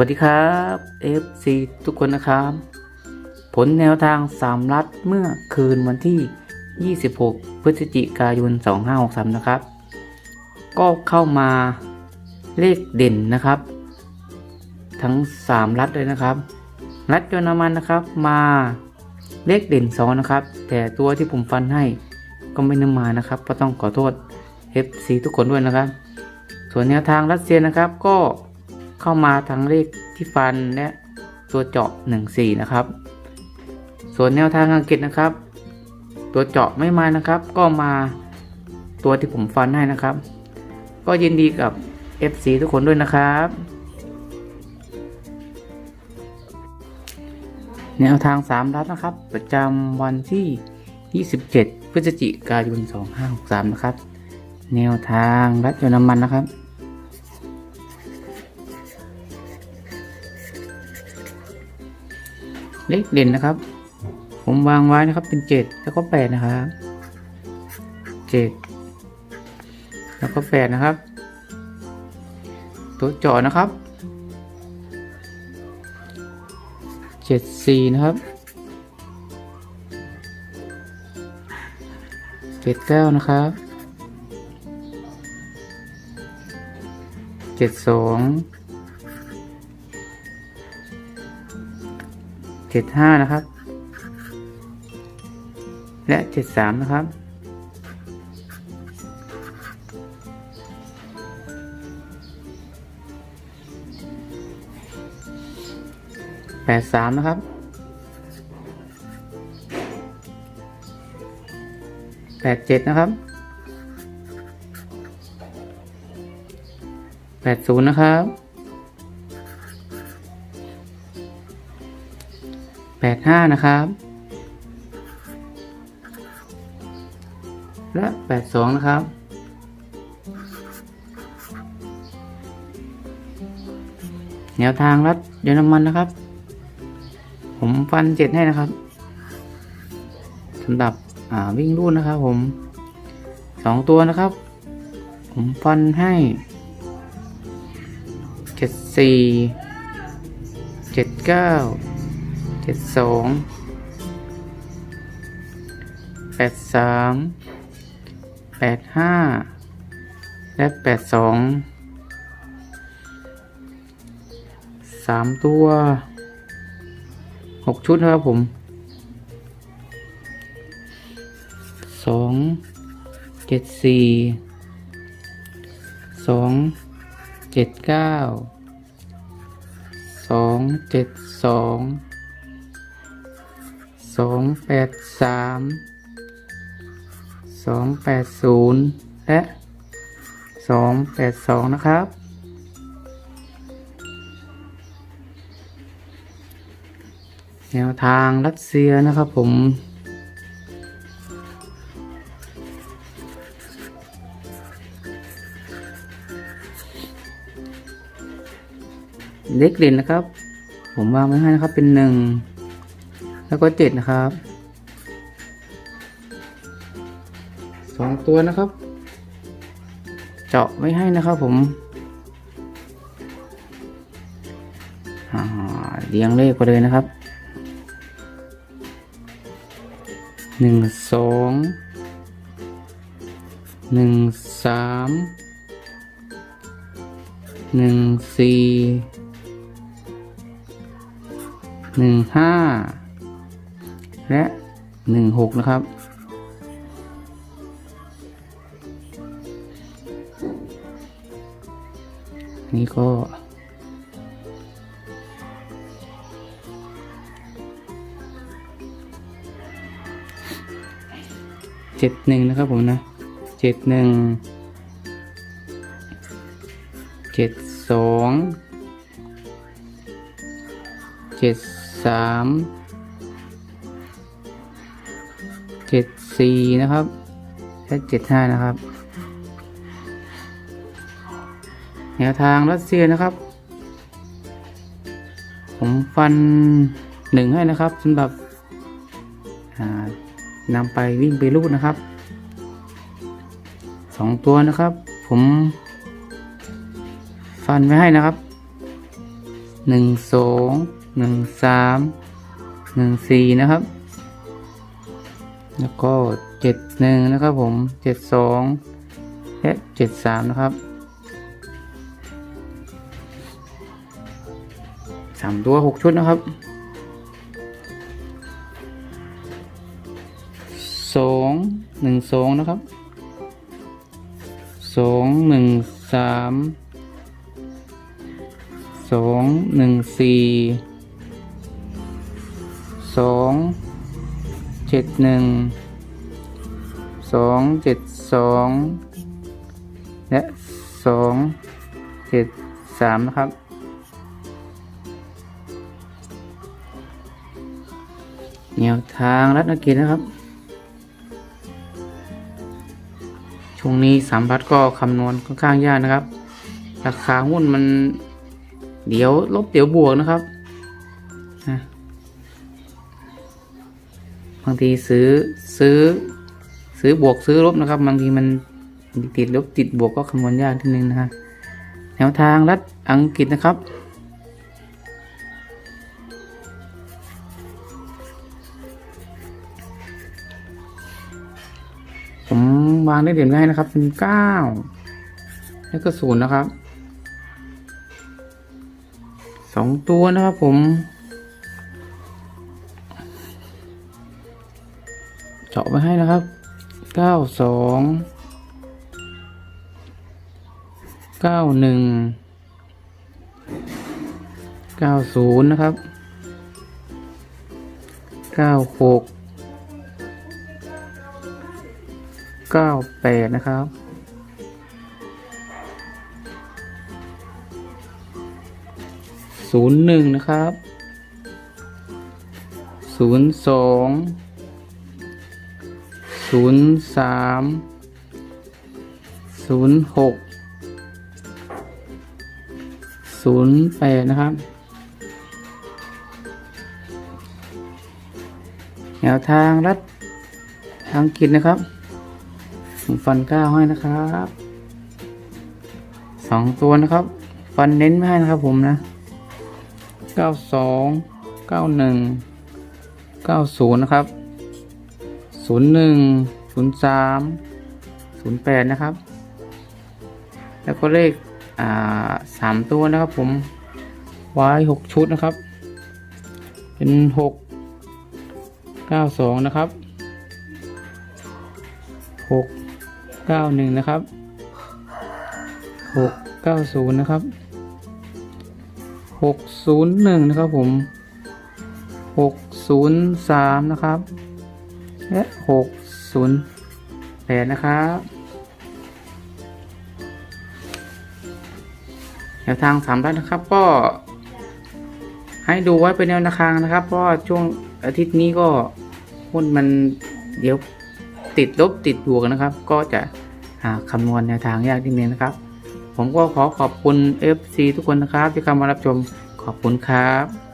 วัสดีครับ FC ทุกคนนะครับ ผลแนวทางสามรัฐเมื่อคืนวันที่ 26 พฤศจิกายน 2563 นะครับ ก็เข้ามาเลขเด่นนะครับ ทั้ง 3 รัฐเลยนะครับ รัฐยนนามันนะครับมาเลขเด่น 2 นะครับ แต่ตัวที่ผมฟันให้ก็ไม่นำมานะครับ ก็ต้องขอโทษ FC ทุกคนด้วยนะครับ ส่วนแนวทางรัสเซียนะครับก็ เข้ามาทั้งเลขที่ฟันและตัวเจาะ14 นะครับ ส่วนแนวทางอังกฤษนะครับ ตัวเจาะไม่มานะครับ ก็มาตัวที่ผมฟันให้นะครับ ก็ยินดีกับ FC ทุกคนด้วยนะครับ แนวทาง 3 รัฐนะครับ ประจำวันที่ 27 พฤศจิกายน 2563 นะครับ แนวทางรัฐยนน้ำมันนะครับ เลขเด่นนะครับ ผมวางไว้นะครับเป็นเจ็ดแล้วก็แปดนะครับเจ็ดแล้วก็แปดนะครับ ตัวเจาะนะครับเจ็ดสี่นะครับเจ็ดเก้านะครับเจ็ดสอง จ็ดห้านะครับ และเจ็ดสามนะครับ แปดสามนะครับแปดเจ็ดนะครับแปดศูนย์นะครับ ดห้านะครับ และแปดสองนะครับ แนวทางรัดเยอรมันนะครับ ผมฟันเจ็ดให้นะครับสำหรับวิ่งรุ่นนะครับผมสองตัวนะครับ ผมฟันให้เจ็ดสี่เจ็ดเก้า เจ็ดสองแปดสามแปดห้าและแปดสองสามตัวหกชุดนะครับผมสองเจ็ดสี่สองเจ็ดเก้าสองเจ็ดสอง สองแปดสามสองแปดศูนย์และสองแปดสองนะครับ แนวทางรัสเซียนะครับผมเล็กเด่นนะครับ ผมวางไว้ให้นะครับเป็นหนึ่ง แล้วก็เจ็ดนะครับสองตัวนะครับ เจาะไว้ให้นะครับผมอ่าเรียงเลขไปเลยนะครับหนึ่งสองหนึ่งสามหนึ่งสี่หนึ่งห้า และหนึ่งหกนะครับ นี่ก็ เจ็ดหนึ่งนะครับผมนะ เจ็ดหนึ่ง เจ็ดสอง เจ็ดสาม เจ็ดสี่นะครับ และเจ็ดห้านะครับ แนวทางรัสเซียนะครับ ผมฟันหนึ่งให้นะครับสำหรับนำไปวิ่งไปรูดนะครับสองตัวนะครับ ผมฟันไว้ให้นะครับหนึ่งสองหนึ่งสามหนึ่งสี่นะครับ แล้วก็เจ็ดหนึ่งนะครับผมเจ็ดสองและเจ็ดสามนะครับสามตัวหกชุดนะครับสองหนึ่งสองนะครับสองหนึ่งสามสองหนึ่งสี่สอง เจ็ดหนึ่งสองเจ็ดสองและสองเจ็ดสามนะครับ แนวทางรัฐนักกิจนะครับ ช่วงนี้สามพัดก็คำนวณค่อนข้างยากนะครับ ราคาหุ้นมันเดี๋ยวลบเดี๋ยวบวกนะครับ บางทีซื้อซื้อซื้อบวกซื้อลบนะครับ บางทีมันติดลบติดบวกก็คำนวณยากทีนึงนะฮะแนวทางรัฐอังกฤษนะครับ ผมวางได้เด่นไว้ให้นะครับ เป็นเก้าแล้วก็ศูนย์นะครับสองตัวนะครับผม จาะไปให้นะครับเก้าสองเก้าหนึ่งเก้าศูนย์นะครับเก้าหกเก้าแปดนะครับศูนย์หนึ่งนะครับศูนย์สอง ศูนย์สามศูนย์หกศูนย์แปดนะครับ แนวทางรัฐอังกฤษนะครับผมฟันเก้าให้นะครับสองตัวนะครับ ฟันเน้นไม่ให้นะครับผมนะเก้าสองเก้าหนึ่งเก้าศูนย์นะครับ ศูนย์หนึ่งศูนย์สามศูนย์แปดนะครับ แล้วก็เลขอ่าสามตัวนะครับผมไว้หกชุดนะครับ เป็นหกเก้าสองนะครับหกเก้าหนึ่งนะครับหกเก้าศูนย์นะครับหกศูนย์หนึ่งนะครับผมหกศูนย์สามนะครับ และหกศูนย์แปดนะครับแนวทางสามด้านนะครับก็ ให้ดูไว้เป็นแนวทางนะครับ เพราะว่าช่วงอาทิตย์นี้ก็หุ้นมันเดี๋ยวติดลบติดบวกนะครับ ก็จะหาคำนวณแนวทางยากนิดนึงนะครับ ผมก็ขอขอบคุณ FC ทุกคนนะครับที่เข้ามารับชมขอบคุณครับ